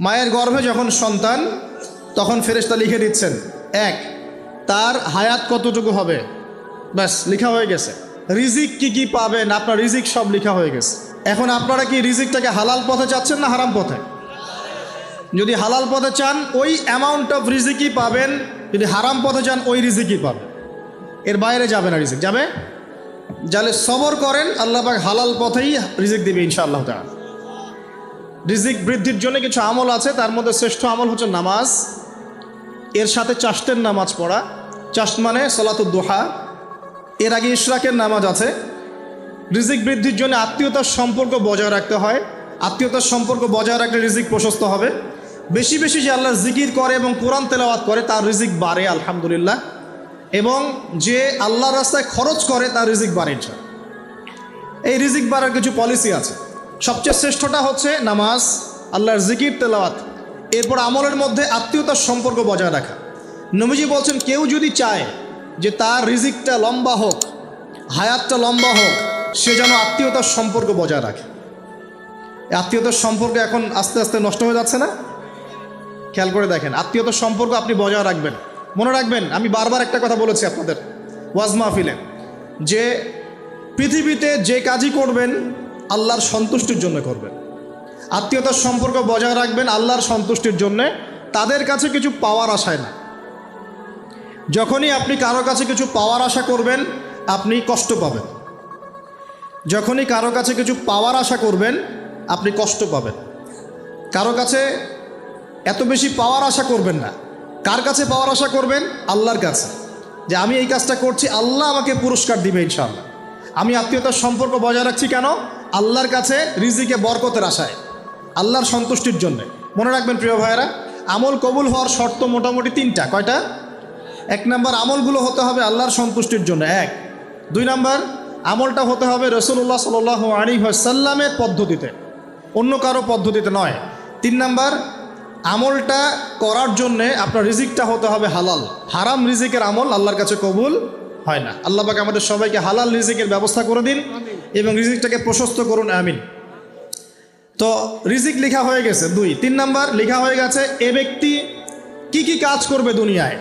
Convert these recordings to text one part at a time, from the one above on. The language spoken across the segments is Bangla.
মায়ের গর্ভে যখন সন্তান, তখন ফেরেশতা লিখে দিচ্ছেন, এক, তার হায়াত কতটুকু হবে? ব্যাস, লিখা হয়ে গেছে। রিজিক কি কি পাবেন? আপনার রিজিক সব লিখা হয়ে গেছে। এখন আপনারা কি রিজিকটাকে হালাল পথে চাচ্ছেন না হারাম পথে? যদি হালাল পথে চান, ওই অ্যামাউন্ট অফ রিজিকই পাবেন। যদি হারাম পথে চান, ওই রিজিকই পাবেন। এর বাইরে যাবে না রিজিক। যাবে? যাহলে সবর করেন, আল্লাহ হালাল পথেই রিজিক দিবে ইনশাআল্লাহ তাআলা। রিজিক বৃদ্ধির জন্য কিছু আমল আছে, তার মধ্যে শ্রেষ্ঠ আমল হচ্ছে নামাজ। এর সাথে চাষতের নামাজ পড়া। চাষ মানে সলাতুদ্দোহা এর আগে ইশরাকের নামাজ আছে। রিজিক বৃদ্ধির জন্য আত্মীয়তার সম্পর্ক বজায় রাখতে হয়। আত্মীয়তার সম্পর্ক বজায় রাখলে রিজিক প্রশস্ত হবে। বেশি বেশি যে আল্লাহ জিকির করে এবং কোরআন তেলাওয়াত করে, তার রিজিক বাড়ে, আলহামদুলিল্লাহ। এবং যে আল্লাহর রাস্তায় খরচ করে, তার রিজিক বাড়ে এই রিজিক বাড়ার কিছু পলিসি আছে। সবচেয়ে শ্রেষ্ঠটা হচ্ছে নামাজ, আল্লাহর জিকির, তেলাওয়াত। এরপর আমলের মধ্যে আত্মীয়তার সম্পর্ক বজায় রাখা। নবীজি বলছেন, কেউ যদি চায় যে তার রিজিকটা লম্বা হোক, হায়াতটা লম্বা হোক, সে যেন আত্মীয়তার সম্পর্ক বজায় রাখে। আত্মীয়তার সম্পর্ক এখন আস্তে আস্তে নষ্ট হয়ে যাচ্ছে না? খেয়াল করে দেখেন, আত্মীয়তার সম্পর্ক আপনি বজায় রাখবেন। মনে রাখবেন, আমি বারবার একটা কথা বলেছি আপনাদের ওয়াজ মাহফিলে, যে পৃথিবীতে যে কাজই করবেন আল্লাহর সন্তুষ্টির জন্য করবেন। আত্মীয়তার সম্পর্ক বজায় রাখবেন আল্লাহর সন্তুষ্টির জন্যে। তাদের কাছে কিছু পাওয়ার আশায় না। যখনই আপনি কারও কাছে কিছু পাওয়ার আশা করবেন, আপনি কষ্ট পাবেন। যখনই কারও কাছে কিছু পাওয়ার আশা করবেন, আপনি কষ্ট পাবেন। কারও কাছে এত বেশি পাওয়ার আশা করবেন না। কার কাছে পাওয়ার আশা করবেন? আল্লাহর কাছে। যে আমি এই কাজটা করছি, আল্লাহ আমাকে পুরস্কার দিবে ইনশাআল্লাহ। আমি আত্মীয়তার সম্পর্ক বজায় রাখছি কেন? আল্লাহর কাছে রিজিকে বরকতের আশায়, আল্লাহর সন্তুষ্টির জন্য। মনে রাখবেন প্রিয় ভাইয়েরা, আমল কবুল হওয়ার শর্ত মোটামুটি তিনটা। কয়টা? এক নম্বর, আমলগুলো হতে হবে আল্লাহর সন্তুষ্টির জন্য। এক। দুই নম্বর, আমলটা হতে হবে রসুল্লাহ সাল আলী সাল্লামের পদ্ধতিতে। অন্য কারও পদ্ধতিতে নয়। তিন নম্বর, আমলটা করার জন্যে আপনার রিজিকটা হতে হবে হালাল। হারাম রিজিকের আমল আল্লাহর কাছে কবুল হয় না। আল্লাহ পাক আমাদের সবাইকে হালাল রিজিকের ব্যবস্থা করে দিন। এবং রিজিকটাকে প্রশস্ত করুন, আমিন। তো, রিজিক লেখা হয়ে গেছে, দুই। তিন নাম্বার, লেখা হয়ে গেছে, এ ব্যক্তি কি কি কাজ করবে দুনিয়ায়?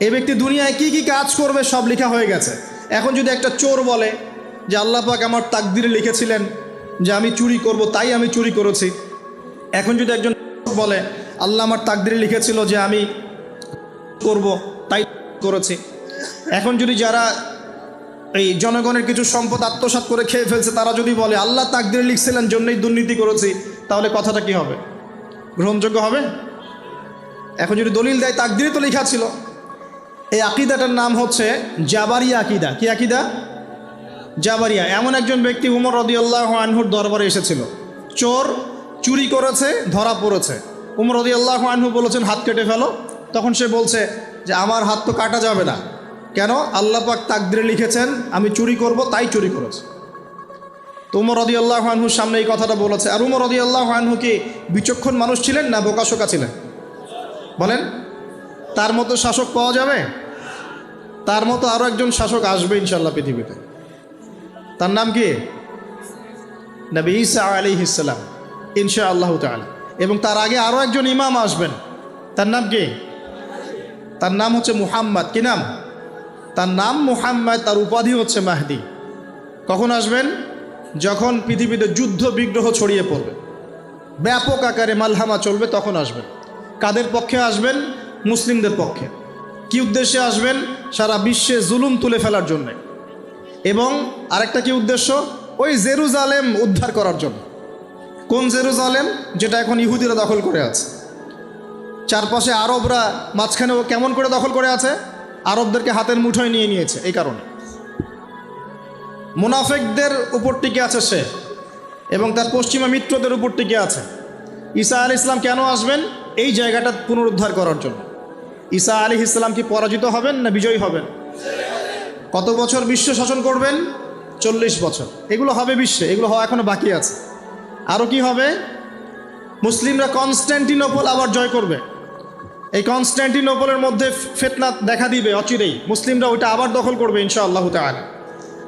এ ব্যক্তি দুনিয়ায় কি কি কাজ করবে সব লেখা হয়ে গেছে। এখন যদি একটা চোর বলে যে, আল্লাহ পাক আমার তাকদিরে লিখেছিলেন যে, আমি চুরি করব, তাই আমি চুরি করেছি। এখন যদি একজন বলে, আল্লাহ আমার তাকদিরে লিখেছিল যে, আমি করব, তাই করেছি। এখন যদি যারা এই জনগণের কিছু সম্পদ আত্মসাৎ করে খেয়ে ফেলছে, তারা যদি বলে, আল্লাহ তাকদিরে লিখছিলেন, জন্যই দুর্নীতি করেছি, তাহলে কথাটা কি হবে? গ্রহণযোগ্য হবে? এখন যদি দলিল দেয় তাকদিরে তো লেখা ছিল। এই আকিদাটার নাম হচ্ছে জাবারিয়া আকিদা। কি আকিদা? জাবারিয়া। এমন একজন ব্যক্তি উমর রদিয়াল্লাহ আনহুর দরবারে এসেছিল। চোর চুরি করেছে, ধরা পড়েছে। উমর রদিয়াল্লাহ আনহু বলেছেন, হাত কেটে ফেলো। তখন সে বলছে যে, আমার হাত তো কাটা যাবে না। কেন? আল্লাহ পাক তাকদিরে লিখেছেন, আমি চুরি করব, তাই চুরি করেছে। তো উমর রদি আল্লাহ আনহুর সামনে এই কথাটা বলেছে। আর উমর রদি আল্লাহ আনহু কি বিচক্ষণ মানুষ ছিলেন না বোকাশোকা ছিলেন? বলেন, তার মতো শাসক পাওয়া যাবে? তার মতো আরও একজন শাসক আসবে ইনশাল্লাহ পৃথিবীতে। তার নাম কি? নবী ইসা আলি ইসালাম ইনশা আল্লাহ তালা এবং তার আগে আরও একজন ইমাম আসবেন। তার নাম কি? তার নাম হচ্ছে মুহাম্মদ। কি নাম? তার নাম মুহাম্মদ, তার উপাধি হচ্ছে মাহদি। কখন আসবেন? যখন পৃথিবীতে যুদ্ধ বিগ্রহ ছড়িয়ে পড়বে। ব্যাপক আকারে মালহামা চলবে, তখন আসবেন। কাদের পক্ষে আসবেন? মুসলিমদের পক্ষে। কি উদ্দেশ্যে আসবেন? সারা বিশ্বে জুলুম তুলে ফেলার জন্যে। এবং আরেকটা কি উদ্দেশ্য? ওই জেরুজালেম উদ্ধার করার জন্য। কোন জেরুজালেম? যেটা এখন ইহুদিরা দখল করে আছে। চারপাশে আরবরা মাঝখানে ও কেমন করে দখল করে আছে? আরবদেরকে হাতের মুঠোয় নিয়ে নিয়েছে এই কারণে। মুনাফেকদের উপর টিকে আছে সে এবং তার পশ্চিমা মিত্রদের উপর টিকে আছে। ঈসা আলী ইসলাম কেন আসবেন? এই জায়গাটা পুনরুদ্ধার করার জন্য। ঈসা আলী ইসলাম কি পরাজিত হবেন না বিজয়ী হবেন? কত বছর বিশ্ব শাসন করবেন? চল্লিশ বছর। এগুলো হবে বিশ্বে, এগুলো হওয়া এখনও বাকি আছে। আরও কি হবে? মুসলিমরা কনস্ট্যান্টিনোপল আবার জয় করবে। এই কনস্ট্যান্টিনোপলের মধ্যে ফেতনা দেখা দিবে অচিরেই। মুসলিমরা ওইটা আবার দখল করবে ইনশা আল্লাহ তালা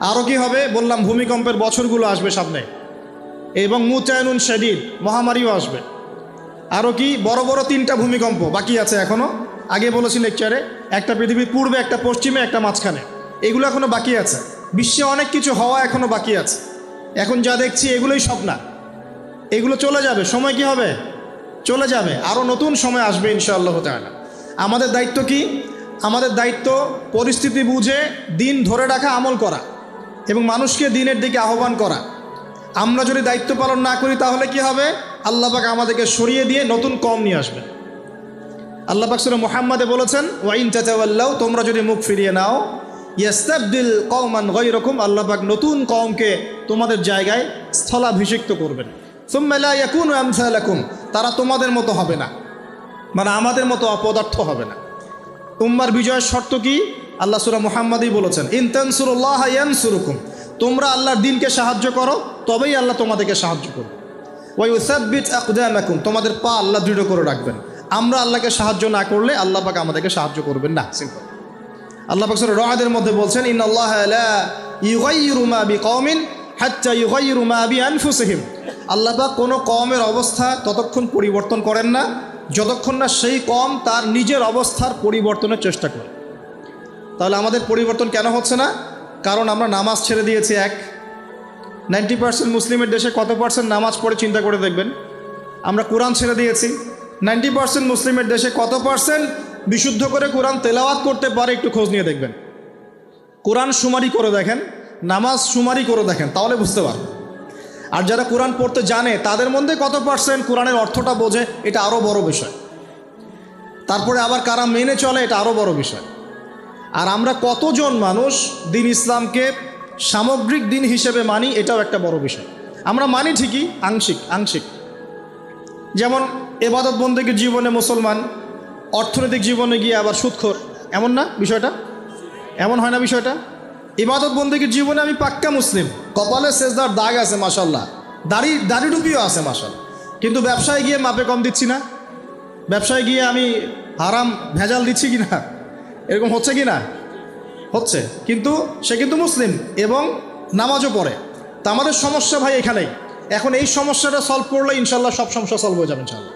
আরও কি হবে? বললাম, ভূমিকম্পের বছরগুলো আসবে সামনে। এবং মুচায়নুন শেদিদ, মহামারীও আসবে। আরও কি? বড় বড় তিনটা ভূমিকম্প বাকি আছে এখনও আগে বলেছি লেকচারে, একটা পৃথিবীর পূর্বে, একটা পশ্চিমে, একটা মাঝখানে। এগুলো এখনও বাকি আছে। বিশ্বে অনেক কিছু হওয়া এখনও বাকি আছে। এখন যা দেখছি, এগুলোই সব না এগুলো চলে যাবে। সময় কি হবে? চলে যাবে। আরও নতুন সময় আসবে ইনশাআল্লাহ তাআলা। আমাদের দায়িত্ব কি? আমাদের দায়িত্ব পরিস্থিতি বুঝে দিন ধরে রাখা, আমল করা এবং মানুষকে দিনের দিকে আহ্বান করা। আমরা যদি দায়িত্ব পালন না করি তাহলে কি হবে? আল্লাহ পাক আমাদেরকে সরিয়ে দিয়ে নতুন কম নিয়ে আসবে আল্লাহ পাক সুরা মোহাম্মদে বলেছেন, ওয়াইন চাচাওয়াল্লাহ তোমরা যদি মুখ ফিরিয়ে নাও, ইয়াস্তাবদিল কওমান গৈরকম আল্লাহ পাক নতুন কমকে তোমাদের জায়গায় স্থলাভিষিক্ত করবেন। সুম্মালা ইয়াকুন আমসালাকুম তারা তোমাদের মতো হবে না। মানে আমাদের মতো অপদার্থ হবে না। উম্মার বিজয়ের শর্ত কি? আল্লাহ সুরা মুহাম্মাদই বলেছেন ইনতানসুরুল্লাহ ইয়ানসুরুকুম। তোমরা আল্লাহর দিনকে সাহায্য করো, তবেই আল্লাহ তোমাদেরকে সাহায্য করবে। ওই উসাব্বিত আকদামাকুম, তোমাদের পা আল্লাহ দৃঢ় করে রাখবেন। আমরা আল্লাহকে সাহায্য না করলে আল্লাহ পাক আমাদেরকে সাহায্য করবেন না। সিম্পল আল্লাহ পাক সূরা রআদের মধ্যে বলছেন, ইন্নাল্লাহ লা ইউগাইয়িরু মা বিকওমিন হাত্তা ইউগাইয়িরু মা বিআনফুসিহিম। আল্লাহ পাক কোনো কমের অবস্থা ততক্ষণ পরিবর্তন করেন না, যতক্ষণ না সেই কম তার নিজের অবস্থার পরিবর্তনের চেষ্টা করে। তাহলে আমাদের পরিবর্তন কেন হচ্ছে না? কারণ আমরা নামাজ ছেড়ে দিয়েছি, এক। নাইনটি পার্সেন্ট মুসলিমের দেশে কত পার্সেন্ট নামাজ পড়ে চিন্তা করে দেখবেন? আমরা কোরআন ছেড়ে দিয়েছি। নাইনটি পার্সেন্ট মুসলিমের দেশে কত পার্সেন্ট বিশুদ্ধ করে কোরআন তেলাওয়াত করতে পারে একটু খোঁজ নিয়ে দেখবেন। কোরআন সুমারি করে দেখেন, নামাজ সুমারি করে দেখেন, তাহলে বুঝতে পারবেন। আর যারা কোরআন পড়তে জানে, তাদের মধ্যে কত পার্সেন্ট কোরআনের অর্থটা বোঝে, এটা আরও বড় বিষয়। তারপরে আবার কারা মেনে চলে, এটা আরও বড় বিষয়। আর আমরা কতজন মানুষ দিন ইসলামকে সামগ্রিক দিন হিসেবে মানি, এটাও একটা বড় বিষয়। আমরা মানি ঠিকই, আংশিক আংশিক। যেমন এবাদত বন্দীকে জীবনে মুসলমান, অর্থনৈতিক জীবনে গিয়ে আবার সুৎখোর এমন না বিষয়টা? এমন হয় না বিষয়টা? ইবাদত বন্দীকের জীবনে আমি পাক্কা মুসলিম। কপালে শেষদার দাগ আছে মাসাল্লাহ দাড়ি দাড়ি টুপিও আছে মাসাল কিন্তু ব্যবসায় গিয়ে মাপে কম দিচ্ছি না। ব্যবসায় গিয়ে আমি হারাম, ভেজাল দিচ্ছি কি না এরকম হচ্ছে কি না হচ্ছে। কিন্তু সে কিন্তু মুসলিম এবং নামাজও পড়ে। তা আমাদের সমস্যা ভাই এখানেই। এখন এই সমস্যাটা সলভ করলে ইনশাল্লাহ সব সমস্যা সলভ হয়ে যাবে ইনশাল্লাহ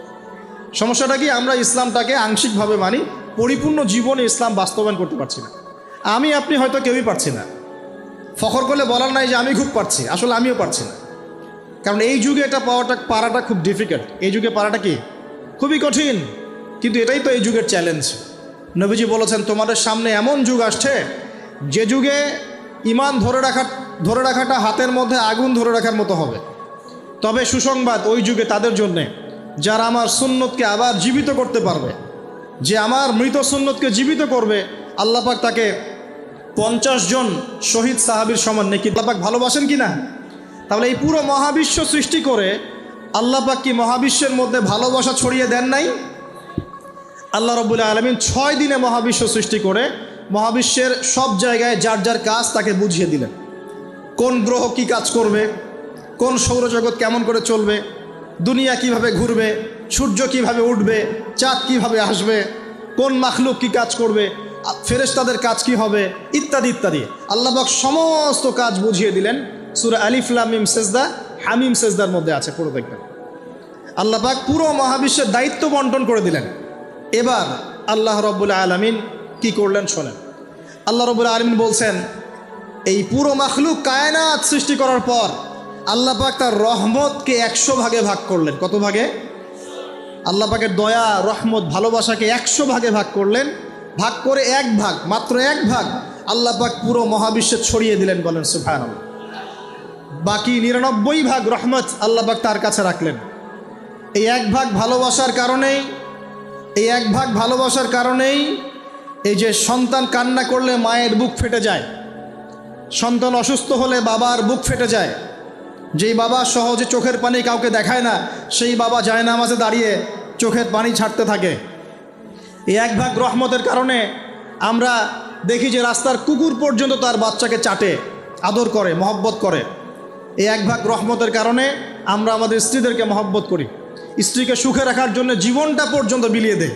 সমস্যাটা কি? আমরা ইসলামটাকে আংশিকভাবে মানি, পরিপূর্ণ জীবনে ইসলাম বাস্তবায়ন করতে পারছি না। আমি, আপনি হয়তো কেউই পারছি না। ফখর করলে বলার নাই যে আমি খুব পারছি, আসলে আমিও পারছি না। কারণ এই যুগে এটা পাওয়াটা, পারাটা খুব ডিফিকাল্ট এই যুগে পারাটা কি? খুবই কঠিন। কিন্তু এটাই তো এই যুগের চ্যালেঞ্জ নবীজি বলেছেন, তোমাদের সামনে এমন যুগ আসছে, যে যুগে ইমান ধরে রাখা, ধরে রাখাটা হাতের মধ্যে আগুন ধরে রাখার মতো হবে। তবে সুসংবাদ ওই যুগে তাদের জন্যে, যারা আমার সুন্নতকে আবার জীবিত করতে পারবে, যে আমার মৃত সুন্নতকে জীবিত করবে আল্লাপাক তাকে পঞ্চাশ জন শহীদ সাহাবির সমান নাকি? আল্লাপাক ভালোবাসেন কি না? তাহলে এই পুরো মহাবিশ্ব সৃষ্টি করে আল্লাপাক কি মহাবিশ্বের মধ্যে ভালোবাসা ছড়িয়ে দেন নাই? আল্লাহ রবুল্লা আলমিন ছয় দিনে মহাবিশ্ব সৃষ্টি করে মহাবিশ্বের সব জায়গায় যার যার কাজ তাকে বুঝিয়ে দিলেন। কোন গ্রহ কি কাজ করবে? কোন সৌরজগৎ কেমন করে চলবে? দুনিয়া কীভাবে ঘুরবে? সূর্য কীভাবে উঠবে? চাঁদ কীভাবে আসবে? কোন মাখলুক কি কাজ করবে? ফেরেশতাদের কাজ কি হবে? ইত্যাদি ইত্যাদি। আল্লাহবাক সমস্ত কাজ বুঝিয়ে দিলেন। সুরা আলিফলামিম সেজদা, হামিম সেজদার মধ্যে আছে পুরো দেখবেন। আল্লাপাক পুরো মহাবিশ্বের দায়িত্ব বন্টন করে দিলেন। এবার আল্লাহ রব্বুল্লা আলমিন কি করলেন শোনেন। আল্লাহ রব্বুল্লা আলমিন বলছেন, এই পুরো মাখলুক কায়নাত সৃষ্টি করার পর আল্লাহ পাক তার রহমতকে একশো ভাগে ভাগ করলেন। কত ভাগে? আল্লাহ পাকের দয়া, রহমত, ভালোবাসাকে একশো ভাগে ভাগ করলেন। ভাগ করে এক ভাগ, মাত্র এক ভাগ আল্লাহ পাক পুরো মহাবিশ্বে ছড়িয়ে দিলেন বলেন সুফায়ন বাকি নিরানব্বই ভাগ রহমত আল্লাহ পাক তার কাছে রাখলেন। এই এক ভাগ ভালোবাসার কারণেই, এই এক ভাগ ভালোবাসার কারণেই এই যে সন্তান কান্না করলে মায়ের বুক ফেটে যায়, সন্তান অসুস্থ হলে বাবার বুক ফেটে যায়, যেই বাবা সহজে চোখের পানি কাউকে দেখায় না, সেই বাবা যায় না মাঝে দাঁড়িয়ে চোখের পানি ছাড়তে থাকে। এই এক ভাগ রহমতের কারণে আমরা দেখি যে রাস্তার কুকুর পর্যন্ত তার বাচ্চাকে চাটে, আদর করে, মহব্বত করে। এই এক ভাগ রহমতের কারণে আমরা আমাদের স্ত্রীদেরকে মহব্বত করি। স্ত্রীকে সুখে রাখার জন্য জীবনটা পর্যন্ত বিলিয়ে দেয়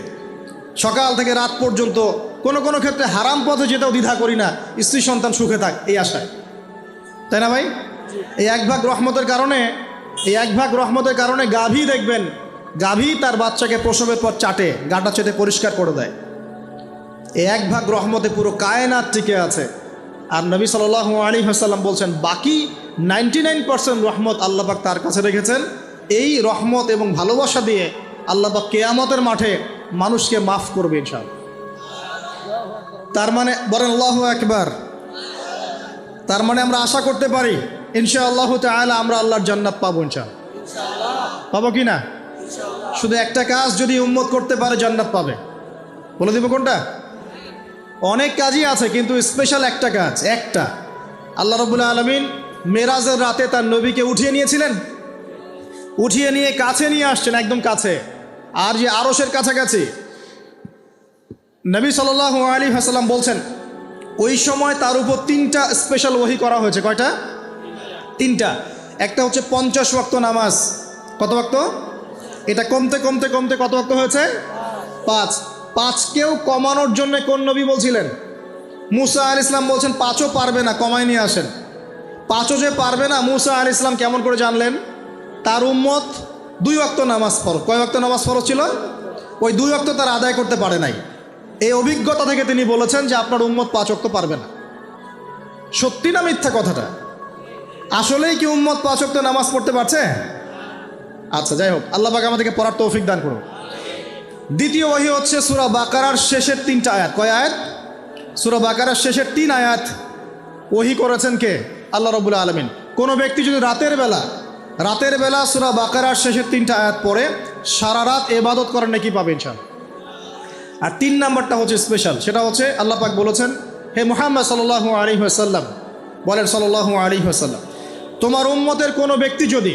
সকাল থেকে রাত পর্যন্ত কোনো কোনো ক্ষেত্রে হারাম পথে যেতেও দ্বিধা করি না, স্ত্রী সন্তান সুখে থাক, এই আশায়। তাই না ভাই? এই এক ভাগ রহমতের কারণে, এই এক ভাগ রহমতের কারণে গাভী দেখবেন গাভী তার বাচ্চাকে প্রসবের পর চাটে, গাটা চেটে পরিষ্কার করে দেয়। এই এক ভাগ রহমতে পুরো কায়নাত টিকে আছে। আর নবী সাল আলী হাসাল্লাম বলছেন, বাকি নাইনটি নাইন পার্সেন্ট রহমত আল্লাপাক তার কাছে রেখেছেন। এই রহমত এবং ভালোবাসা দিয়ে আল্লাপাক কেয়ামতের মাঠে মানুষকে মাফ করবে ইনশাল তার মানে বলেন, আল্লাহ একবার তার মানে আমরা আশা করতে পারি ইনশা আল্লাহ তাহলে আমরা আল্লাহর জান্নাত পাবো ইনশাল পাবো কি না? শুধু একটা কাজ যদি উম্মত করতে পারে, জান্নাত পাবে। বলে দিব কোনটা? অনেক কাজই আছে, কিন্তু স্পেশাল একটা কাজ, একটা। আল্লাহ রবুল্লা আলমিন মেরাজের রাতে তার নবীকে উঠিয়ে নিয়েছিলেন। উঠিয়ে নিয়ে কাছে নিয়ে আসছেন, একদম কাছে। আর যে আরসের কাছাকাছি। নবী সাল আলী হাসাল্লাম বলছেন, ওই সময় তার উপর তিনটা স্পেশাল ওহি করা হয়েছে। কয়টা? তিনটা। একটা হচ্ছে পঞ্চাশ ওয়াক্ত নামাজ। কত ওয়াক্ত? এটা কমতে কমতে কমতে কত ওয়াক্ত হয়েছে? পাঁচ। পাঁচকেও কমানোর জন্য কোন নবী বলছিলেন? মুসা আল ইসলাম বলছেন, পাঁচও পারবে না কমাই নিয়ে আসেন। পাঁচও যে পারবে না, মুসা আল ইসলাম কেমন করে জানলেন? তার উম্মত দুই অক্ত নামাজ ফরজ। কয় অক্ত নামাজ ফরজ ছিল? ওই দুই অক্ত তার আদায় করতে পারে নাই। এই অভিজ্ঞতা থেকে তিনি বলেছেন যে আপনার উম্মত পাঁচ অক্ত পারবে না। সত্যি না মিথ্যা কথাটা? আসলেই কি উম্মত পাঁচ অক্ত নামাজ পড়তে পারছে? আচ্ছা যাই হোক, আল্লাহ পাক আমাদেরকে পড়ার তৌফিক দান করুন। দ্বিতীয় ওহি হচ্ছে সুরা বাকারার শেষের তিনটা আয়াত। কয় আয়াত? সুরা বাকারার শেষের তিন আয়াত ওহি করেছেন কে? আল্লাহ রবুল্লা আলমিন। কোনো ব্যক্তি যদি রাতের বেলা রাতের বেলা সুরা বাকারার শেষের তিনটা আয়াত পড়ে, সারা রাত এবাদত করেন নাকি পাবে ইনশাল আর তিন নাম্বারটা হচ্ছে স্পেশাল সেটা হচ্ছে আল্লাহ পাক বলেছেন, হে মোহাম্মদ সাল্লাহ আলী হাসাল্লাম বলেন সাল্লাহ আলী হাসাল্লাম তোমার উম্মতের কোনো ব্যক্তি যদি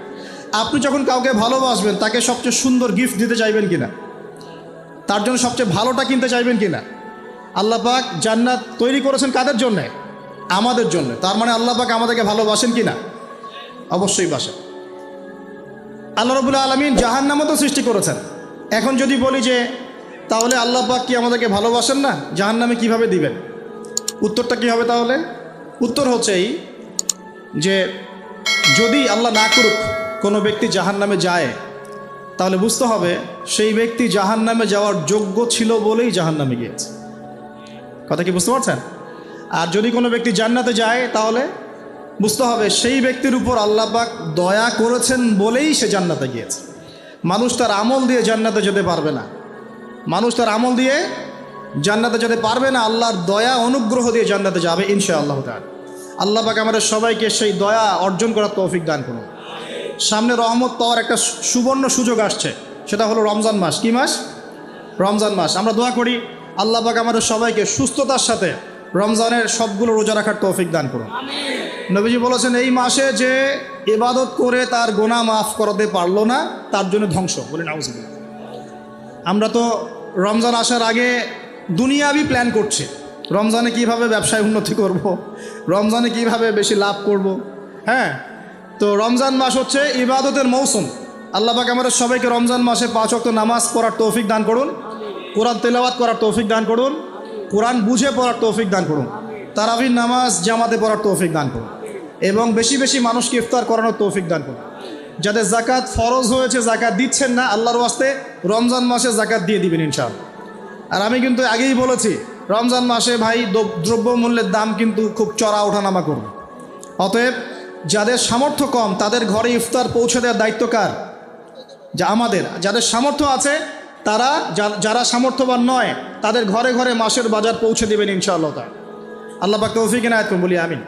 আপনি যখন কাউকে ভালোবাসবেন, তাকে সবচেয়ে সুন্দর গিফট দিতে চাইবেন কি না তার জন্য সবচেয়ে ভালোটা কিনতে চাইবেন কি না আল্লাহ পাক জান্নাত তৈরি করেছেন কাদের জন্যে? আমাদের জন্য। তার মানে আল্লাহ পাক আমাদেরকে ভালোবাসেন কি না অবশ্যই বাসেন আল্লাহ রবুল্লা আলমিন জাহান্নামও তো সৃষ্টি করেছেন। এখন যদি বলি যে, তাহলে আল্লাহ পাক কি আমাদেরকে ভালোবাসেন না? জাহান্নামে কীভাবে দিবেন? উত্তরটা কী হবে তাহলে? উত্তর হচ্ছে এই যে, যদি আল্লাহ না করুক কোনো ব্যক্তি জাহান নামে যায়, তাহলে বুঝতে হবে সেই ব্যক্তি জাহান নামে যাওয়ার যোগ্য ছিল বলেই জাহান নামে গিয়েছে। কথা কি বুঝতে পারছেন? আর যদি কোনো ব্যক্তি জান্নাতে যায়, তাহলে বুঝতে হবে সেই ব্যক্তির উপর আল্লাহ পাক দয়া করেছেন বলেই সে জান্নাতে গিয়েছে। মানুষ তার আমল দিয়ে জান্নাতে যেতে পারবে না। মানুষ তার আমল দিয়ে জান্নাতে যেতে পারবে না, আল্লাহর দয়া অনুগ্রহ দিয়ে জান্নাতে যাবে ইনশা আল্লাহ তার আল্লাহ পাক আমাদের সবাইকে সেই দয়া অর্জন করার তৌফিক দান করুন। সামনে রহমত পাওয়ার একটা সুবর্ণ সুযোগ আসছে। সেটা হলো রমজান মাস। কি মাস? রমজান মাস। আমরা দোয়া করি আল্লাহ পাক আমাদের সবাইকে সুস্থতার সাথে রমজানের সবগুলো রোজা রাখার তৌফিক দান করুন। নবীজি বলেছেন এই মাসে যে ইবাদত করে তার গোনা মাফ করাতে পারল না তার জন্য ধ্বংস। বলে নাউজুবিল্লাহ। আমরা তো রমজান আসার আগে দুনিয়াবি প্ল্যান করছি। রমজানে কীভাবে ব্যবসায় উন্নতি করব। রমজানে কীভাবে বেশি লাভ করব। হ্যাঁ? তো রমজান মাস হচ্ছে ইবাদতের মৌসুম। আল্লাহ পাক আমাদের সবাইকে রমজান মাসে পাঁচ অক্ত নামাজ পড়ার তৌফিক দান করুন। কোরআন তেলাওয়াত করার তৌফিক দান করুন। কোরআন বুঝে পড়ার তৌফিক দান করুন। তারাবির নামাজ জামাতে পড়ার তৌফিক দান করুন। এবং বেশি বেশি মানুষকে ইফতার করানোর তৌফিক দান করুন। যাদের জাকাত ফরজ হয়েছে, জাকাত দিচ্ছেন না, আল্লাহর ওয়াস্তে রমজান মাসে জাকাত দিয়ে দিবেন ইনশাআল্লাহ। আর আমি কিন্তু আগেই বলেছি, রমজান মাসে ভাই দ্রব্যমূল্যের দাম কিন্তু খুব চড়া ওঠানামা করবে। অতএব যাদের সামর্থ্য কম, তাদের ঘরে ইফতার পৌঁছে দেওয়ার দায়িত্ব কার? যা আমাদের। যাদের সামর্থ্য আছে, তারা যারা সামর্থ্যবান নয়, তাদের ঘরে ঘরে মাসের বাজার পৌঁছে দেবেন ইনশাআল্লাহ আল্লাহ পাক তৌফিক এনায়ত বলি আমিন।